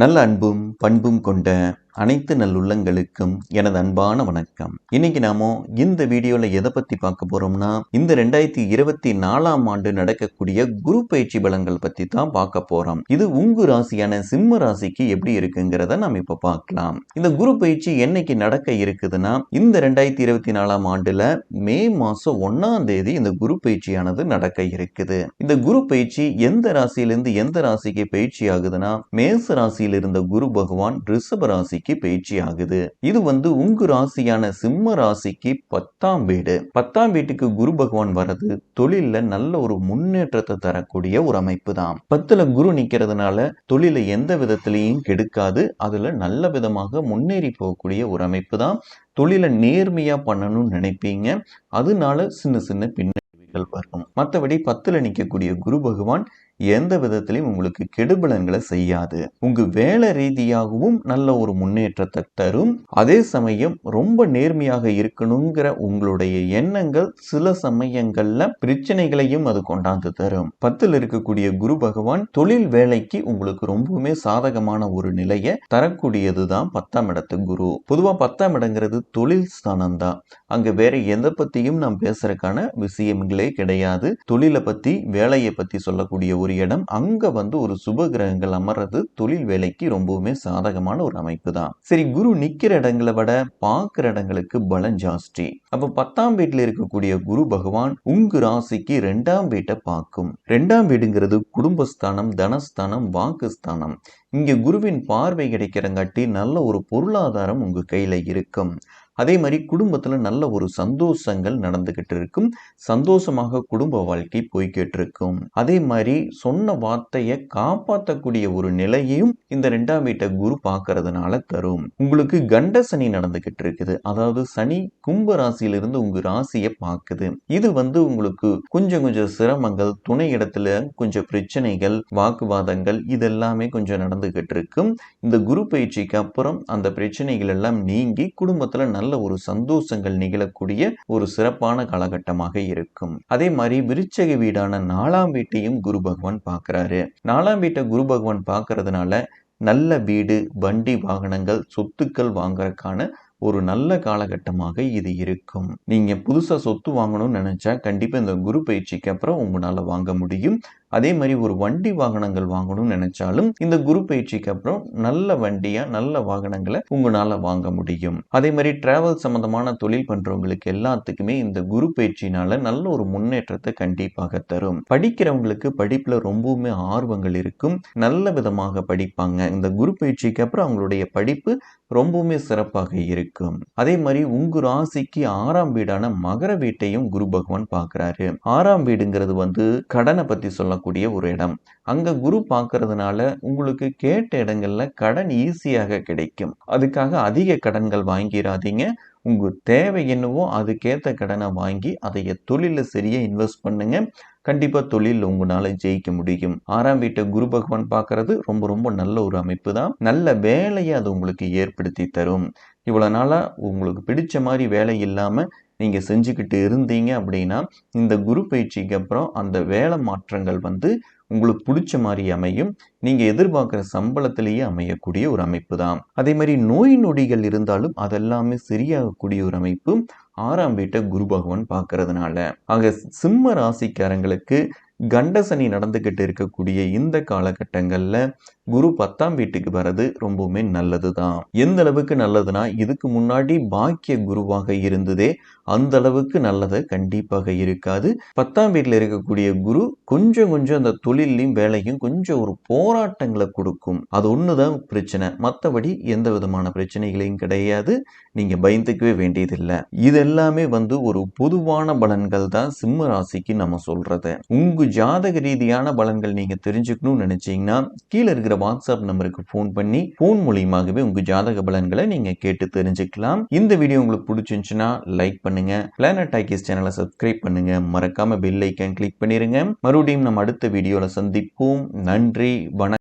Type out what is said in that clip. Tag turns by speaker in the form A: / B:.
A: நல்ல அன்பும் பண்பும் கொண்ட அனைத்து நல்லுள்ளங்களுக்கும் எனது அன்பான வணக்கம். இன்னைக்கு நாம இந்த வீடியோல எதை பத்தி பார்க்க போறோம்னா இந்த ரெண்டாயிரத்தி இருபத்தி நாலாம் ஆண்டு நடக்கக்கூடிய குரு பயிற்சி பலன்கள் பத்தி தான் பார்க்க போறோம். இது உங்கு ராசியான சிம்ம ராசிக்கு எப்படி இருக்குங்கிறத நம்ம இப்ப பார்க்கலாம். இந்த குரு பயிற்சி என்னைக்கு நடக்க இருக்குதுன்னா இந்த ரெண்டாயிரத்தி இருபத்தி நாலாம் ஆண்டுல மே மாசம் ஒன்னாம் தேதி இந்த குரு பயிற்சியானது நடக்க இருக்குது. இந்த குரு பயிற்சி எந்த ராசியிலிருந்து எந்த ராசிக்கு பயிற்சி ஆகுதுன்னா மேச ராசியில் இருந்த குரு பகவான் ரிஷப ராசிக்கு பயிற்சி ஆகுது. இது வந்து உங்க ராசியான சிம்ம ராசிக்கு பத்தாம் வீடு. பத்தாம் வீட்டுக்கு குரு பகவான் வர்றது தொழில்ல நல்ல ஒரு முன்னேற்றத்தை தரக்கூடிய ஒரு அமைப்பு தான். பத்துல குரு நிக்கிறதுனால தொழிலை எந்த விதத்திலையும் கெடுக்காது. அதுல நல்ல விதமாக முன்னேறி போகக்கூடிய ஒரு அமைப்பு தான். தொழிலை நேர்மையா பண்ணணும்னு நினைப்பீங்க. அதனால சின்ன சின்ன பின்னடைவுகள் வரும். மற்றபடி பத்துல நிற்கக்கூடிய குரு பகவான் எந்த விதத்திலையும் உங்களுக்கு கெடுபலன்களை செய்யாது. உங்க வேலை ரீதியாகவும் நல்ல ஒரு முன்னேற்றத்தை தரும். அதே சமயம் ரொம்ப நேர்மையாக இருக்கணுங்கிற உங்களுடைய எண்ணங்கள் சில சமயங்கள்ல பிரச்சனைகளையும் அது கொண்டாந்து தரும். பத்தில் இருக்கக்கூடிய குரு பகவான் தொழில் வேலைக்கு உங்களுக்கு ரொம்பவுமே சாதகமான ஒரு நிலையை தரக்கூடியதுதான் பத்தாம் இடத்து குரு. பொதுவா பத்தாம் இடங்கிறது தொழில் ஸ்தானம் தான். அங்க வேற எதை பத்தியும் நாம் பேசுறதுக்கான விஷயங்களே கிடையாது. தொழிலை பத்தி வேலையை பத்தி சொல்லக்கூடிய ஒரு இடம் அங்கே வந்து ஒரு சுப கிரகங்கள் அமர்றது தொழில் வேலைக்கு ரொம்பவுமே சாதகமான ஒரு அமைப்பு தான். சரி குரு நிக்கிற இடங்களை விட பார்க்குற இடங்களுக்கு பலம் ஜாஸ்தி. அப்போ பத்தாம் வீட்டில் இருக்கக்கூடிய குரு பகவான் உங்க ராசிக்கு ரெண்டாம் வீட்டை பார்க்கும். ரெண்டாம் வீடுங்கிறது குடும்பஸ்தானம் தனஸ்தானம் வாக்குஸ்தானம். இங்கே குருவின் பார்வை கிடைக்கிறங்காட்டி நல்ல ஒரு பொருளாதாரம் உங்க கையில் இருக்கும். அதே மாதிரி குடும்பத்தில் நல்ல ஒரு சந்தோஷங்கள் நடந்துகிட்டு இருக்கும். சந்தோஷமாக குடும்ப வாழ்க்கை போய்கிட்டு இருக்கும். அதே மாதிரி சொன்ன வார்த்தையை காப்பாற்றக்கூடிய ஒரு நிலையையும் இந்த ரெண்டாம் வீட்டை குரு பார்க்கறதுனால தரும். உங்களுக்கு கண்ட சனி நடந்துகிட்டு இருக்குது. அதாவது சனி கும்ப ராசியிலிருந்து உங்க ராசியை பார்க்குது. இது வந்து உங்களுக்கு கொஞ்சம் கொஞ்சம் சிரமங்கள் துணை இடத்துல கொஞ்சம் பிரச்சனைகள் வாக்குவாதங்கள் இதெல்லாமே கொஞ்சம் நடந்துகிட்டு இருக்கும் இந்த குரு பயிற்சிக்கு அப்புறம் அந்த பிரச்சனைகள் எல்லாம் நீங்கி குடும்பத்துல நல்ல ஒரு சந்தோஷங்கள் நிகழக்கூடிய ஒரு சிறப்பான காலகட்டமாக இருக்கும். அதே மாதிரி விருச்சக வீடான நாலாம் வீட்டையும் குரு பகவான் பார்க்கிறாரு. நாலாம் வீட்டை குரு பகவான் பார்க்கறதுனால நல்ல வீடு வண்டி வாகனங்கள் சொத்துக்கள் வாங்குறதுக்கான ஒரு நல்ல காலகட்டமாக இது இருக்கும். நீங்க புதுசா சொத்து வாங்கணும்னு நினைச்சா கண்டிப்பா இந்த குரு பயிற்சிக்கு அப்புறம் உங்களால வாங்க முடியும். அதே மாதிரி ஒரு வண்டி வாகனங்கள் வாங்கணும்னு நினைச்சாலும் இந்த குரு பயிற்சிக்கு அப்புறம் நல்ல வண்டியா நல்ல வாகனங்களை உங்களால வாங்க முடியும். அதே மாதிரி டிராவல் சம்பந்தமான தொழில் பண்றவங்களுக்கு எல்லாத்துக்குமே இந்த குரு பயிற்சினால நல்ல ஒரு முன்னேற்றத்தை கண்டிப்பாக தரும். படிக்கிறவங்களுக்கு படிப்புல ரொம்பவுமே ஆர்வங்கள் இருக்கும். நல்ல விதமாக படிப்பாங்க. இந்த குரு பயிற்சிக்கு அப்புறம் அவங்களுடைய படிப்பு ரொம்பவுமே சிறப்பாக இருக்கும். அதே மாதிரி உங்க ராசிக்கு ஆறாம் வீடான மகர வீட்டையும் குரு பகவான் பார்க்கிறாரு. ஆறாம் வீடுங்கிறது வந்து கடனை பத்தி பார்க்கக்கூடிய ஒரு இடம். அங்கே குரு பார்க்கறதுனால உங்களுக்கு கேட்ட இடங்கள்ல கடன் ஈஸியாக கிடைக்கும். அதுக்காக அதிக கடன்கள் வாங்கிடாதீங்க உங்கள் தேவை என்னவோ அதுக்கேற்ற கடனை வாங்கி அதைய தொழிலில் சரியாக இன்வெஸ்ட் பண்ணுங்க. கண்டிப்பாக தொழில் உங்களால் ஜெயிக்க முடியும். ஆறாம் வீட்டை குரு பகவான் பார்க்கறது ரொம்ப ரொம்ப நல்ல ஒரு அமைப்பு தான். நல்ல வேலையை அது உங்களுக்கு ஏற்படுத்தி தரும். இவ்வளோ நாளாக உங்களுக்கு பிடிச்ச மாதிரி வேலை இல்லாமல் நீங்கள் செஞ்சுக்கிட்டு இருந்தீங்க அப்படின்னா இந்த குரு பயிற்சிக்கு அப்புறம் அந்த வேலை மாற்றங்கள் வந்து உங்களுக்கு பிடிச்ச மாதிரி அமையும். நீங்கள் எதிர்பார்க்குற சம்பளத்திலேயே அமையக்கூடிய ஒரு அமைப்பு தான் அதே மாதிரி நோய் நொடிகள் இருந்தாலும் அதெல்லாமே சரியாகக்கூடிய ஒரு அமைப்பு ஆறாம் வீட்டை குரு பகவான் பார்க்கறதுனால. ஆக சிம்ம ராசிக்காரங்களுக்கு கண்டசனி நடந்துகிட்டு இருக்கக்கூடிய இந்த காலகட்டங்கள்ல குரு பத்தாம் வீட்டுக்கு வர்றது ரொம்பவுமே நல்லது தான் எந்த அளவுக்கு நல்லதுன்னா இதுக்கு முன்னாடி பாக்கிய குருவாக இருந்ததே அந்த அளவுக்கு நல்லது. கண்டிப்பாக இருக்காது. பத்தாம் வீட்டில் இருக்கக்கூடிய குரு கொஞ்சம் கொஞ்சம் அந்த தொழிலையும் வேலையும் கொஞ்சம் ஒரு போராட்டங்களை கொடுக்கும். அது ஒன்று தான் பிரச்சனை. மற்றபடி எந்த விதமான பிரச்சனைகளையும் கிடையாது. நீங்க பயந்துக்கவே வேண்டியதில்லை. இது எல்லாமே வந்து ஒரு பொதுவான பலன்கள் தான் சிம்ம ராசிக்கு நம்ம சொல்றது. உங்க ஜாதக ரீதியான பலன்கள் நீங்க தெரிஞ்சுக்கணும்னு நினைச்சீங்கன்னா கீழே இருக்கிற வாட்ஸ்அப் நம்பருக்கு ஃபோன் பண்ணி ஃபோன் மூலியமாகவே உங்க ஜாதக பலன்களை நீங்க கேட்டு தெரிஞ்சுக்கலாம். இந்த வீடியோ உங்களுக்கு பிடிச்சிருந்துச்சுன்னா லைக் பண்ணுங்க. பிளானட் டாக்கிஸ் சேனலை சப்ஸ்கிரைப் பண்ணுங்க. மறக்காம பெல் ஐக்கன் கிளிக் பண்ணிருங்க. மறுபடியும் நம்ம அடுத்த வீடியோவில் சந்திப்போம். நன்றி. வணக்கம்.